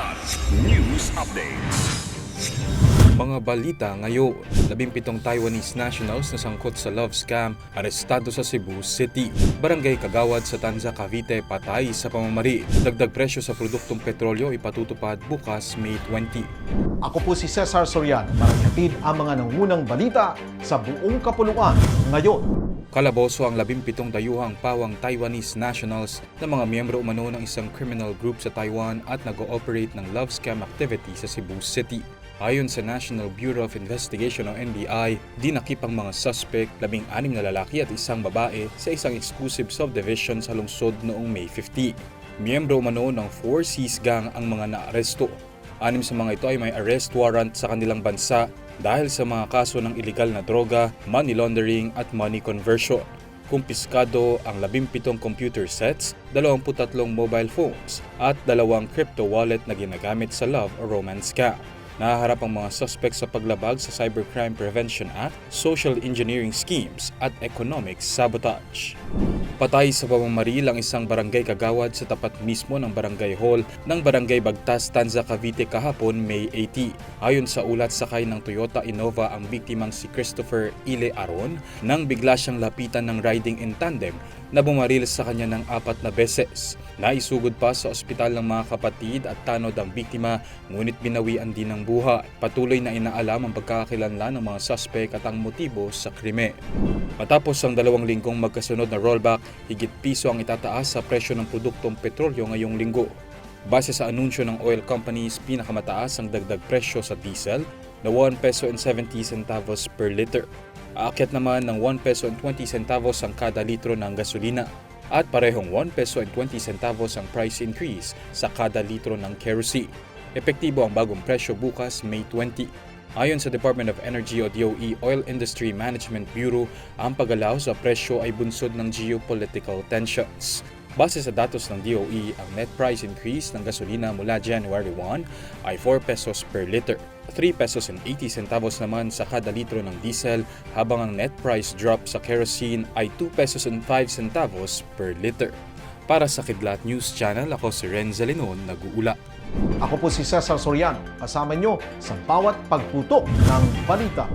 Kilat News Updates. Mga balita ngayon, 17 Taiwanese nationals na sangkot sa love scam arestado sa Cebu City. Barangay Kagawad sa Tanza, Cavite patay sa pamamari. Dagdag presyo sa produktong petrolyo ipatutupad bukas May 20. Ako po si Cesar Soriano para ang mga nangunang balita sa buong kapuluan ngayon. Kalaboso ang 17 dayuhang pawang Taiwanese nationals na mga miyembro umano ng isang criminal group sa Taiwan at nag-ooperate ng love scam activity sa Cebu City. Ayon sa National Bureau of Investigation o NBI, dinakip ang mga suspect, labing anim na lalaki at isang babae sa isang exclusive subdivision sa lungsod noong May 50. Miyembro umano ng 4 Cs Gang ang mga naaresto. Anim sa mga ito ay may arrest warrant sa kanilang bansa dahil sa mga kaso ng illegal na droga, money laundering at money conversion. Kumpiskado ang 17 computer sets, 23 mobile phones at dalawang crypto wallet na ginagamit sa love o romance scam. Nahaharap ang mga suspect sa paglabag sa Cybercrime Prevention Act, social engineering schemes at economic sabotage. Patay sa pamamaril ang isang barangay kagawad sa tapat mismo ng barangay hall ng barangay Bagtas, Tanza, Cavite kahapon May 80. Ayon sa ulat sakay ng Toyota Innova ang biktimang si Christopher Ile Aron nang bigla siyang lapitan ng riding in tandem na bumaril sa kanya ng apat na beses. Naisugod pa sa ospital ng mga kapatid at tanod ang biktima ngunit binawian din ng buhay. Patuloy na inaalam ang pagkakakilanlan ng mga suspect at ang motibo sa krimen. Matapos ang dalawang linggong magkasunod na rollback, higit piso ang itataas sa presyo ng produktong petrolyo ngayong linggo. Base sa anunsyo ng oil companies, pinakamataas ang dagdag presyo sa diesel na 1 peso and 70 centavos per liter. Aakyat naman ng 1 peso and 20 centavos ang kada litro ng gasolina at parehong 1 peso and 20 centavos ang price increase sa kada litro ng kerosene. Epektibo ang bagong presyo bukas May 20. Ayon sa Department of Energy o DOE Oil Industry Management Bureau, ang pagalaw sa presyo ay bunsod ng geopolitical tensions. Base sa datos ng DOE, ang net price increase ng gasolina mula January 1 ay 4 pesos per liter. 3 pesos and 80 centavos naman sa kada litro ng diesel habang ang net price drop sa kerosene ay 2 pesos and 5 centavos per liter. Para sa Kidlat News Channel, ako si Renza Linon, nag-uula. Ako po si Cesar Soriano, kasama nyo sa bawat pagputok ng balita.